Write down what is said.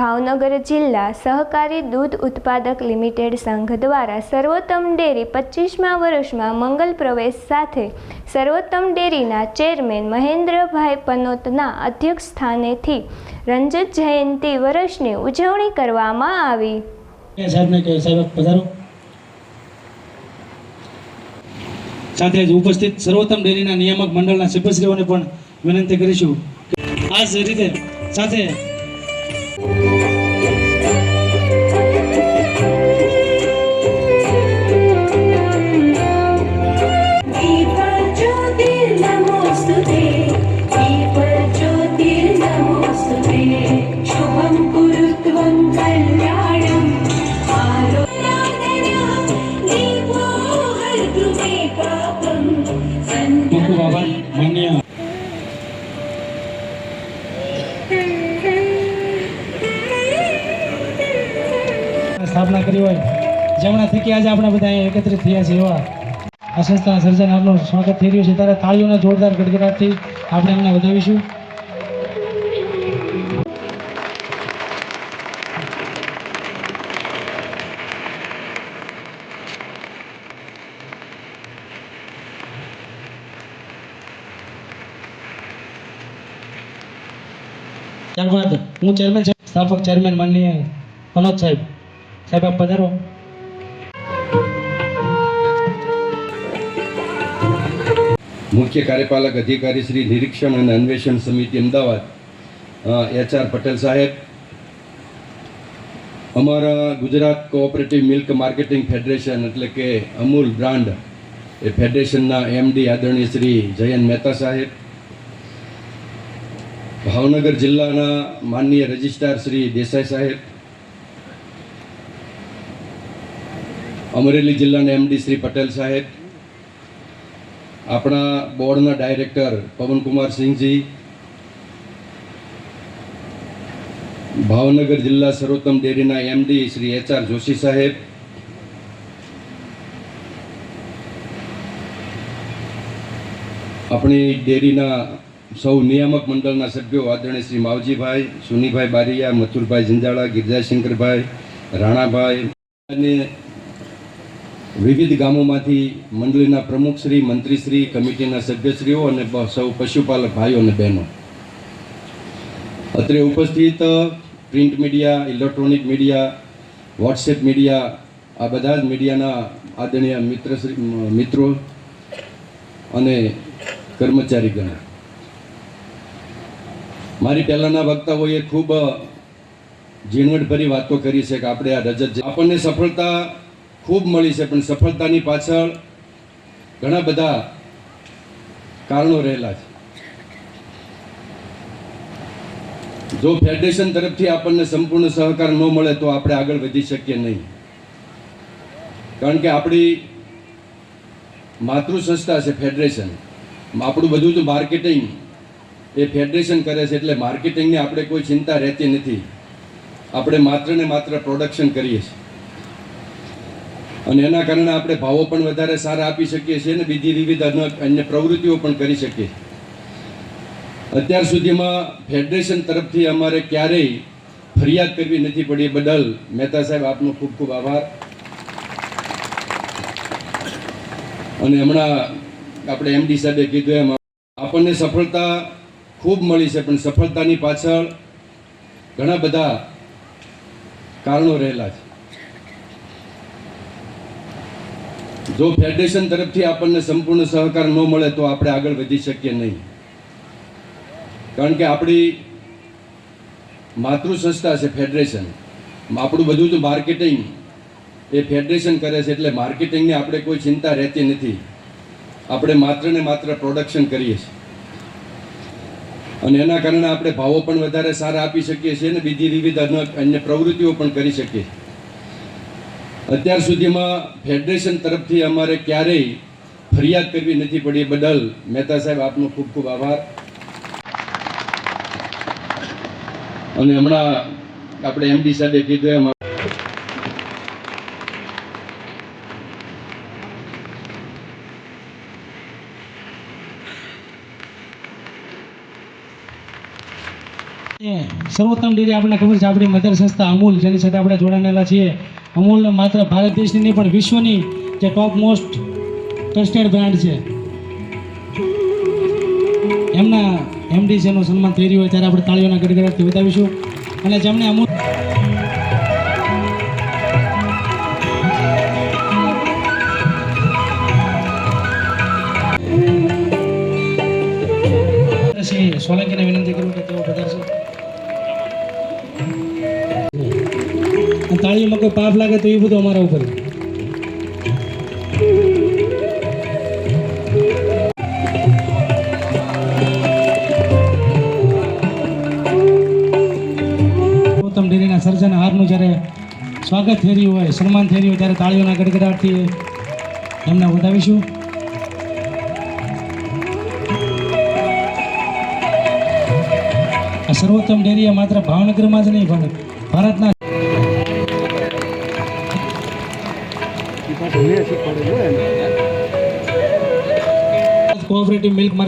ભાવનગર જિલ્લા સહકારી દૂધ ઉત્પાદક લિમિટેડ સંઘ દ્વારા સર્વોત્તમ ડેરી પચીસમા વર્ષમાં મંગલ પ્રવેશ સાથે સર્વોત્તમ ડેરીના ચેરમેન મહેન્દ્રભાઈ પનોતના અધ્યક્ષ સ્થાનેથી રંજત જયંતિ વર્ષની ઉજવણી કરવામાં આવી. સાથે જ ઉપસ્થિત સર્વોત્તમ ડેરીના નિયામક મંડળના સભ્યશ્રીઓને પણ વિનંતી કરીશું આ રીતે સાથે સ્થાપના કરી હોય. જેમના થકી આજે આપણે બધા અહીંયા એકત્રિત થયા છે એવા આ સંસ્થાના સર્જનારનું સ્વાગત થઈ રહ્યું છે. ત્યારે તાળીઓના જોરદાર ગડગડાટથી આપણે એમને વધાવીશું. ત્યારબાદ હું ચેરમેન સ્થાપક ચેરમેન માનનીય મનોજ સાહેબ. સાહેબ, આપ પધારો. મુખ્ય કાર્યપાલક અધિકારી શ્રી નિરીક્ષણ અને અન્વેષણ સમિતિ અમદાવાદ એચ આર પટેલ સાહેબ, અમારા Gujarat cooperative milk marketing federation એટલે કે અમૂલ બ્રાન્ડ એ ફેડરેશનના એમડી આદરણીય શ્રી જયંત મહેતા સાહેબ, ભાવનગર જિલ્લાના માનનીય રજિસ્ટ્રાર શ્રી દેસાઈ સાહેબ અમરેલી જિલ્લાના એમડી શ્રી પટેલ સાહેબ, આપણા બોર્ડના ડાયરેક્ટર પવનકુમાર સિંહજી, ભાવનગર જિલ્લા સર્વોત્તમ ડેરીના MD Shri H R Joshi સાહેબ, આપણી ડેરીના સૌ નિયામક મંડળના સભ્યો આદરણીય શ્રી માવજીભાઈ, સુનીભાઈ બારિયા, મથુરભાઈ જિંજાળા ગિરજાશંકરભાઈ રાણાભાઈ અને વિવિધ ગામોમાંથી મંડળીના પ્રમુખશ્રી મંત્રીશ્રી કમિટીના સભ્યશ્રીઓ અને સૌ પશુપાલક ભાઈઓ અને બહેનો. અત્રે ઉપસ્થિત, print media, electronic media, WhatsApp media, આ બધા જ મીડિયાના આદરણીય મિત્રશ્રી મિત્રો અને કર્મચારીગણ મારી પહેલાંના વક્તાઓએ ખૂબ ઝીણવટભરી વાતો કરી છે કે આપણે આ રજત આપણને સફળતા ખૂબ મળી છે, પણ સફળતાની પાછળ ઘણા બધા કારણો રહેલા છે. જો ફેડરેશન તરફથી આપણને સંપૂર્ણ સહકાર ન મળે, તો આપણે આગળ વધી શકીએ નહીં. કારણ કે આપણી માતૃ સંસ્થા છે ફેડરેશન. આપણું બધું જ માર્કેટિંગ એ ફેડરેશન કરે છે, એટલે માર્કેટિંગની આપણે કોઈ ચિંતા રહેતી નથી. આપણે માત્ર ને માત્ર પ્રોડક્શન કરીએ છીએ. અને એના કારણે આપણે ભાવો પણ વધારે સારા આપી શકીએ છીએ અને બીજી વિવિધ અન્ય પ્રવૃત્તિઓ પણ કરી શકીએ. અત્યાર સુધીમાં ફેડરેશન તરફથી અમારે ક્યારેય ફરિયાદ કરવી નથી પડી બદલ મહેતા સાહેબ આપનો ખૂબ ખૂબ આભાર. અને હમણાં આપણે એમડી સાહેબે કીધું એમ, આપણને સફળતા ખૂબ મળી છે, પણ સફળતાની પાછળ ઘણા બધા કારણો રહેલા છે. જો ફેડરેશન તરફથી આપણને સંપૂર્ણ સહકાર ન મળે તો આપણે આગળ વધી શકીએ નહીં. કારણ કે આપણી માતૃ સંસ્થા છે ફેડરેશન. આપણું બધું જ માર્કેટિંગ એ ફેડરેશન કરે છે એટલે માર્કેટિંગની આપણે કોઈ ચિંતા રહેતી નથી. આપણે માત્ર ને માત્ર પ્રોડક્શન કરીએ છીએ. અને એના કારણે આપણે ભાવો પણ વધારે સારા આપી શકીએ છીએ અને બીજી વિવિધ અન્ય પ્રવૃત્તિઓ પણ કરી શકીએ છીએ. અત્યાર સુધીમાં ફેડરેશન તરફથી અમારે ક્યારેય ફરિયાદ કરવી નથી પડી બદલ મહેતા સાહેબ આપનો ખૂબ ખૂબ આભાર. અને હમણાં આપણે એમડી સાહેબે કીધું એમ સર્વોત્તમ ડેરી આપણને ખબર છે, આપણી મધર સંસ્થા અમૂલ, જેની સાથે આપણે જોડાયેલા છીએ. અમૂલ માત્ર ભારત દેશની નહીં, પણ વિશ્વની જે ટોપ મોસ્ટ ટ્રસ્ટેડ બ્રાન્ડ છે. એમના એમડી જેનું સન્માન થઈ રહ્યું હોય ત્યારે આપણે તાળીઓના ગડગડાટથી વધાવીશું અને જેમને અમૂલ સોલંકીને વિનંતી કરું કે તેઓ પધારશે. અને તાળીઓમાં કોઈ પાપ લાગે તો એ બધું અમારા ઉપર. ગૌતમ ડેરીના સર્જન હારનું જ્યારે સ્વાગત થઈ રહ્યું હોય, સન્માન થઈ રહ્યું હોય ત્યારે તાળીઓના ગડગડાટથી એમને વધાવીશું. સર્વોત્તમ ડેરી માત્ર ભાવનગરમાં જ નહીં, પણ ભારતના કોઓપરેટિવ મિલ્ક